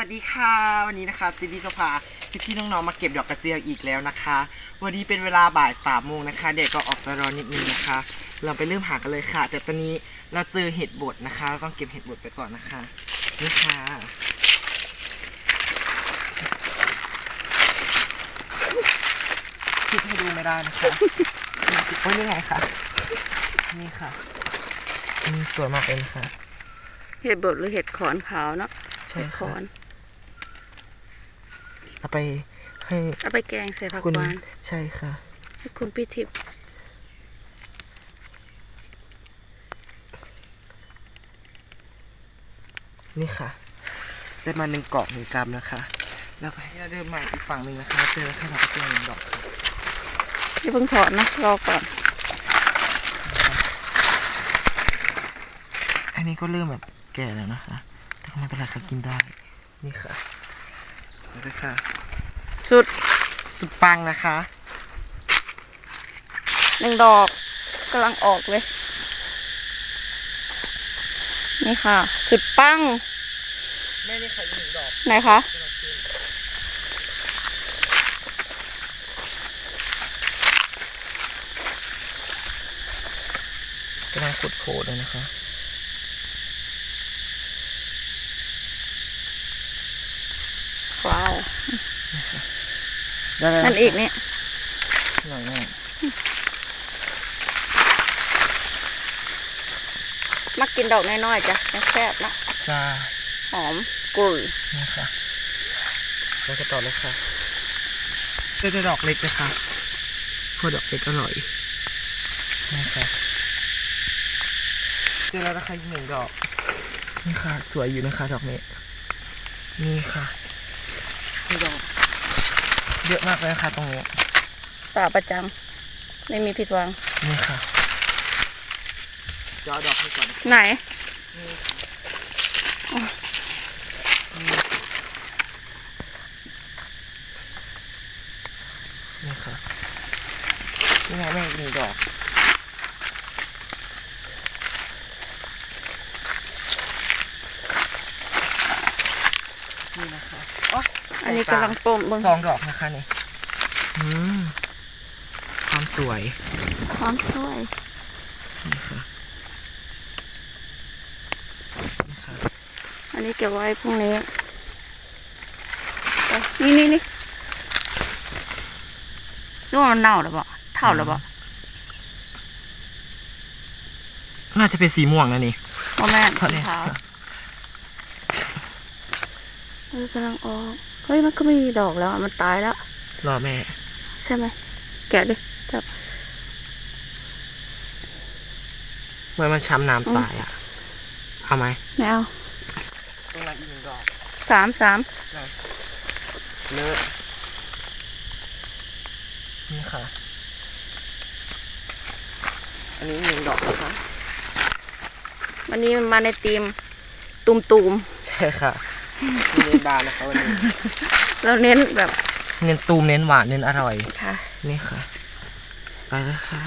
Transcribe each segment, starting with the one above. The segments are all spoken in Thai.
วัสดีค่ะวันนี้นะคะซินดี้ก็พาพี่พี่ๆน้องๆมาเก็บดอกกระเจียวอีกแล้วนะคะ วันนี้เป็นเวลาบ่ายสามโมงนะคะแดดก็ออกจะร้อนนิดนึงนะคะ เราไปเริ่มหากันเลยค่ะ แต่ตอนนี้เราเจอเห็ดบดนะคะเราต้องเก็บเห็ดบดไปก่อนนะคะนี่ค่ะคลิปให้ดูไม่ได้นะคะโอ้ยนี่ไงคะนี่ค่ะนี่สวยมากเลยนะคะเห็ดบดหรือเห็ดขอนขาวเนาะใช่เห็ดขค่ะอน เอาไปให้เอาไปแกงใส่ผักคุณหวานใช่ค่ะให้คุณพี่ทิพย์นี่ค่ะ ได้มาหนึ่งเกาะหนึ่งกรัมนะคะ แล้วไปให้เราเดินมาอีกฝั่งหนึ่งนะคะ เจอแค่ดอกกระเจียวหนึ่งดอกค่ะอย่าเพิ่งถอดนะรอก่อน อันนี้ก็เริ่มแบบแก่แล้วนะคะ แต่ก็ไม่เป็นไรค่ะกินได้ นี่ค่ะ นี่เลยค่ะสุดสุดปังนะคะหนึ่งดอกกำลังออกเลย นี่ค่ะ สุดปังแม่นี่ค่ะอีกหนึ่งดอกไหนคะที่เราขึ้นกำลังขุดโผล่เลยนะคะ ว้าว ได้แล้วนั่นอีกเนี่ยหน่อยแม่มักกินดอกน้อยๆจ้ะแซ่บๆนะจ้าหอมกรุ่ยนี่ค่ะแล้วก็ต่อเลยค่ะเจอแต่ดอกเล็กนะคะพวกดอกเล็กอร่อยนี่ค่ะเจอแล้วนะคะอีกหนึ่งดอกนี่ค่ะ สวยอยู่นะคะ ดอกนี้ นี่ค่ะนี่ดอก เยอะมากเลยนะคะตรงนี้ป่าประจำไม่มีผิดหวัง นี่ค่ะจะเอาดอกนี้ก่อนไหนนี่ค่ะนี่ค่ะนี่ไงแม่อีกหนึ่งดอกนี่นะคะอ๋อ อันนี้กำลังปมเบิ่งสองดอกนะคะนี่อืมความสวย ความสวยนี่ค่ะนี่ค่ะอันนี้เก็บไว้พรุ่งนี้เอ้ยนี่นี่นี่นู่นมันเน่าหรือเปล่าเท่าหรือเปล่าน่าจะเป็นสีม่วงนะนี่พ่อแม่นเพราะสีเนี่ยขาวเออกำลังออก เฮ้ยมันก็ไม่มีดอกแล้วอะมันตายแล้ว รอแม่ ใช่ไหมแกะดิจับ เมื่อมันช้ำน้ำตายอะ เอาไหมไม่เอาตรงนั้นอีกหนึ่งดอกสามสามเลอะนี่ค่ะ อันนี้หนึ่งดอกนะคะวันนี้มันมาในทีมตุมตูมใช่ค่ะมี เน้นบานนะคะวันนี้ๆแล้วเน้นแบบเน้นตูมเน้นหวานเน้นอร่อย ค่ะ นี่ค่ะ ไปแล้วค่ะ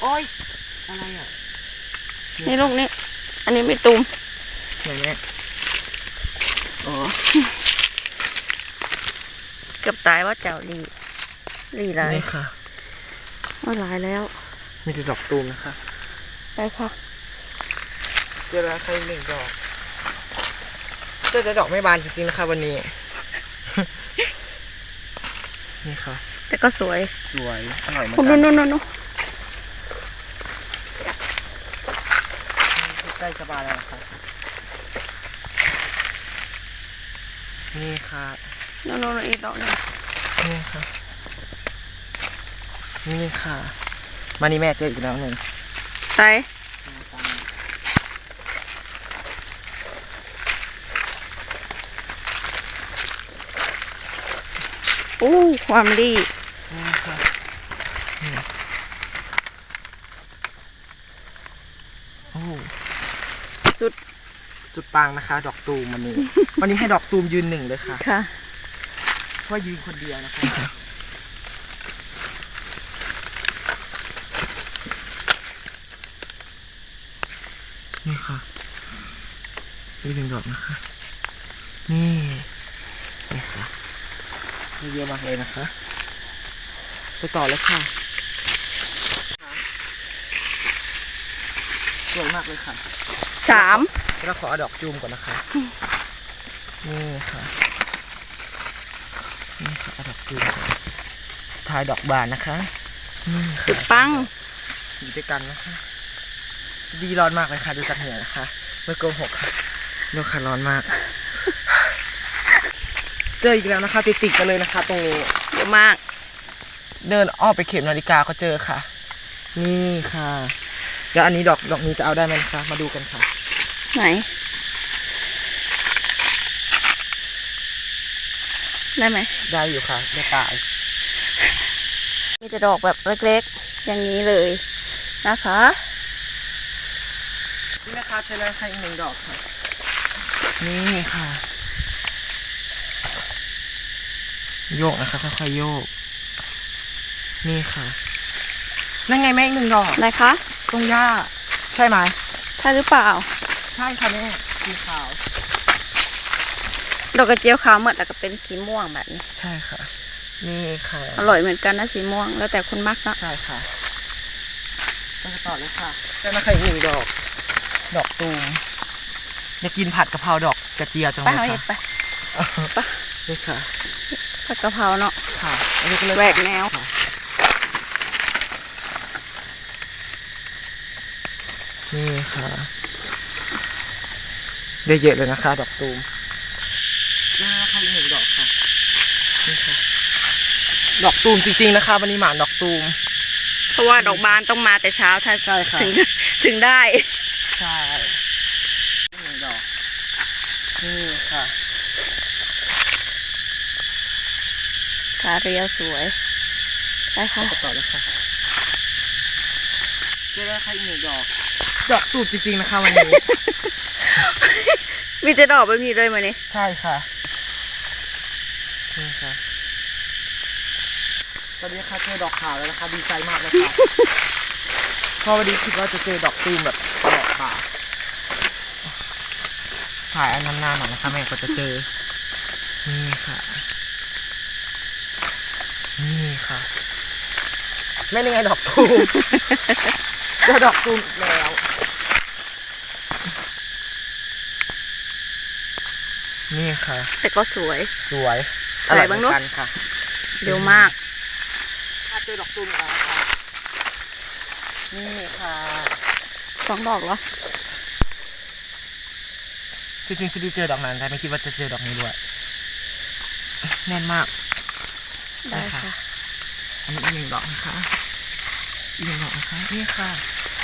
โอ้ย อะไรอะนี่ลูกนี้ อันนี้ไม่ตูมไหนแม่อ๋อเกือบตายว่าเจ้าลีลีหลายนี่ค่ะว่าหลายแล้ว มีแต่ดอกตูมนะคะ ไปค่ะ เจอแล้วใครหนึ่งดอกเจอแต่ดอกไม่บานจริงๆนะคะวันนี้ นี่ค่ะ แต่ก็สวยสวยอร่อยมากคุณนู่นนู่นนู่นใกล้จะบานแล้วค่ะนี่ค่ะนู่นนู่นอีกดอกหนึงนี่ค่ะ นี่ค่ะ มานี่แม่เจออีกแล้วหนึ่งไป อู้ความรีนี่ค่ะนี่โอ้สุด สุดปังนะคะ ดอกตูมวันนี้ วันนี้ให้ดอกตูมยืนหนึ่งเลยค่ะ ค่ะ เพราะว่ายืนคนเดียวนะคะ นี่ค่ะอีกหนึ่งดอกนะคะ นี่นี่ค่ะมี เยอะมากเลยนะคะ ไปต่อเลยค่ะสวยมากเลยค่ะสามแล้วขอเอาดอกจูมก่อนนะคะ นี่ค่ะ นี่ค่ะเอาดอกจูมก่อนสุดท้ายดอกบานนะคะนี่ค่ะสุดปังอยู่ด้วยกันนะคะ ดีร้อนมากเลยค่ะดูจากเหนือนะคะไม่โกหกค่ะดูค่ะร้อนมาก เจออีกแล้วนะคะ ติดติดๆกันเลยนะคะ ตรงนี้เยอะมาก เดินอ้อมไปเข็มนาฬิกาก็เจอค่ะ นี่ค่ะ แล้วอันนี้ดอกดอกนี้จะเอาได้ไหมคะ มาดูกันค่ะ ไหน ได้ไหม ได้อยู่ค่ะไม่ตาย มีแต่ดอกแบบเล็กๆ อย่างนี้เลยนะคะ นี่นะคะเจอแล้วค่ะอีกหนึ่งดอกค่ะ นี่ค่ะ โยกนะคะค่อยๆโยก นี่ค่ะนั่นไงแม่อีกหนึ่งดอกไหนคะ ตรงหญ้า ใช่ไหมใช่หรือเปล่า ใช่ค่ะแม่สีขาว ดอกกระเจียวขาวหมดแล้วก็เป็นสีม่วงแบบนี้ ใช่ค่ะ นี่ค่ะ อร่อยเหมือนกันนะสีม่วง แล้วแต่คนมักนะใช่ค่ะไปกันต่อเลยค่ะเจอนะคะอีกหนึ่งดอก ดอกตูมอยากกินผัดกะเพราดอกกระเจียวจังไปเลยเอาเห็ดค่ะไปนี่ค่ะ ผัดกะเพราเนาะค่ะอันนี้ก็เลยแหวกแนวค่ะนี่ค่ะ ได้เยอะเลยนะคะ ดอกตูมนี่นะคะอีกหนึ่งดอกค่ะนี่ค่ะ ดอกตูมจริงๆนะคะ วันนี้หมานดอกตูม เพราะว่าดอกบานต้องมาแต่เช้าถ้าใช่ค่ะ ถึงถึงได้ ใช่อีกหนึ่งดอก นี่ค่ะ ขา เรียวสวย ไปค่ะไปต่อเลยค่ะเจอแล้วค่ะอีกหนึ่งดอก ดอกตูมจริงๆนะคะวันนี้ มีแต่ดอกแบบนี้เลยมานี่ใช่ค่ะนี่ค่ะตอนนี้ค่ะเจอดอกขาวแล้วนะคะดีใจมากเลยค่ะเพราะวันนี้คิดว่าจะเจอดอกตูมแบบตลอดค่ะถ่ายอันนานๆหน่อยนะคะแม่ก็จะเจอ นี่ค่ะ นี่ค่ะแม่นี่ไงดอกตูมเจอดอกตูมอีกแล้ว นี่ค่ะ แต่ก็สวย สวยสวยบ้างเนอะอร่อยเหมือนกันค่ะเร็วมากถ้าเจอดอกตูมอีกแล้วนะคะนี่ค่ะ สองดอกเหรอ จริงๆซีดีเจอดอกนั้นแต่ไม่คิดว่าจะเจอดอกนี้ด้วย แน่นมาก ได้ได้ค่ะค่ะ อันนี้อีกหนึ่งดอกนะคะอีกหนึ่งดอกนะคะนี่ค่ะ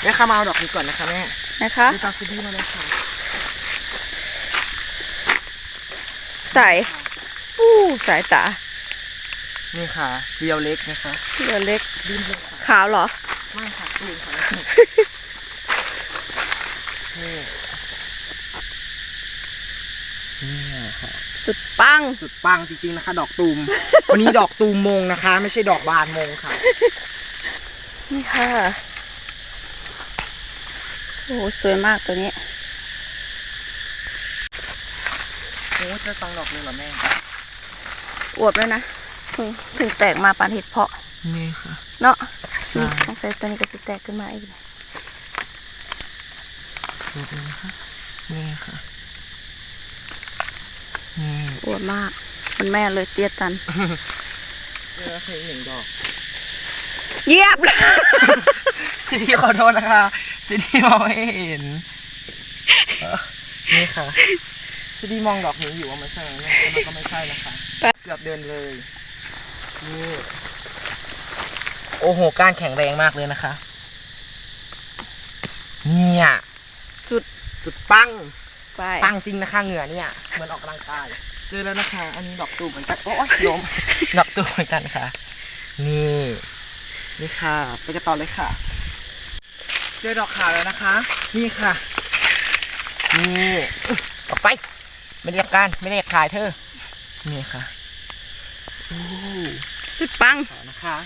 แม่ค่ะมาเอาดอกนี้ก่อนนะคะแม่นะคะดูตามซีดีมาเลยค่ะใส่อู้สายตา นี่ค่ะเรียวเล็กนะคะเรือเล็กริมเลยค่ะขาวเหรอ ไม่ค่ะลืมค่ะนี่ นี่ค่ะสุดปัง สุดปังจริงๆนะคะ ดอกตูม วันนี้ดอกตูมมงนะคะ ไม่ใช่ดอกบานมงค่ะ นี่ค่ะ โอ้โหสวยมากตัวนี้โอ้จะฟังดอกเลยเหรอแม่ อวบด้วยนะเพิ่งเพิ่งแตกมาปานเห็ดเพาะ นี่ค่ะ เนาะใช่ นี่สงสัยตัวนี้ก็สิแตกขึ้นมาอีก ดูดูนะคะนี่ค่ะนี่ อวบมาก มันแม่เลยเตี้ยตันเจอเคยหนึ่งดอกเยียบเลยซีดีขอโทษนะคะซีดีมองไม่เห็นเออนี่ค่ะซีดีมองดอกนี้อยู่ว่ามันใช่ไหมแต่มันก็ไม่ใช่นะคะเกือบเดินเลยนี่โอ้โหก้านแข็งแรงมากเลยนะคะ เนี่ยสุดสุดปัง ไป ปังจริงนะคะเหงื่อเนี่ย เหมือนออกกำลังกาย เจอแล้วนะคะ อันนี้ดอกตูมเหมือนกันโอ้ยล้มดอกตูมเหมือนกันค่ะ นี่ นี่ค่ะ ไปกันต่อเลยค่ะ เจอดอกขาวแล้วนะคะ นี่ค่ะ นี่อุ๊ยออกไป ไม่ได้อยากการ ไม่ได้อยากถ่ายเธอ นี่ค่ะโอ้สุดปังขาวนะคะ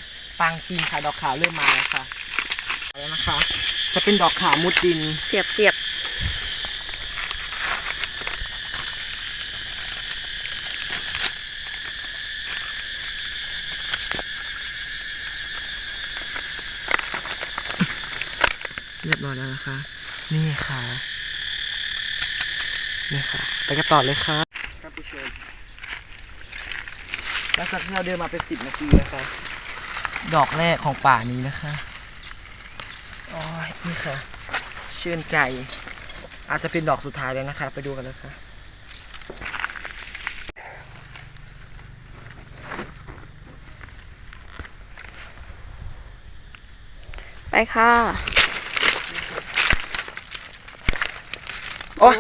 ปังจริงค่ะ ดอกขาวเริ่มมาแล้วค่ะ แล้วนะคะ จะเป็นดอกขาวมุดดิน เสียบเสียบ อยแล้วนะคะ นี่ค่ะ นี่ค่ะ ไปกันต่อเลยค่ะท่านผู้ชมหลังจากที่เราเดินมาเป็นสิบนาทีนะคะ ดอกแรกของป่านี้นะคะโอ้ยนี่ค่ะ ชื่นใจ อาจจะเป็นดอกสุดท้ายแล้วนะคะ ไปดูกันเลยค่ะไปค่ะ อ๊ย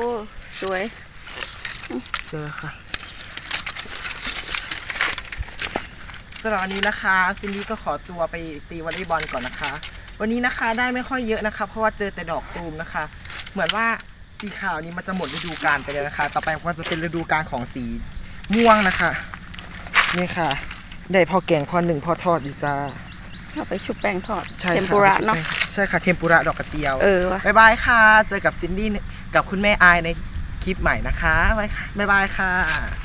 สวยเจอค่ะสำหรับวันนี้นะคะซินดี้ก็ขอตัวไปตีวอลเลย์บอลก่อนนะคะ วันนี้นะคะได้ไม่ค่อยเยอะนะคะ เพราะว่าเจอแต่ดอกตูมนะคะ เหมือนว่าสีขาวนี้มันจะหมดฤดูกาลไปแล้วนะคะ ต่อไปมันจะเป็นฤดูกาลของสีม่วงนะคะ นี่ค่ะ ได้พอแกงพอหนึ่งพอทอดดีจ้าเอาไปชุบแป้งทอดใช่เทมค่ะปุระเนาะ ใช่ค่ะ เทมปุระดอกกระเจียว เออว่ะบายบายค่ะ เจอกับซินดี้ กับคุณแม่อายในคลิปใหม่นะคะบายค่ะบ๊ายบายค่ะ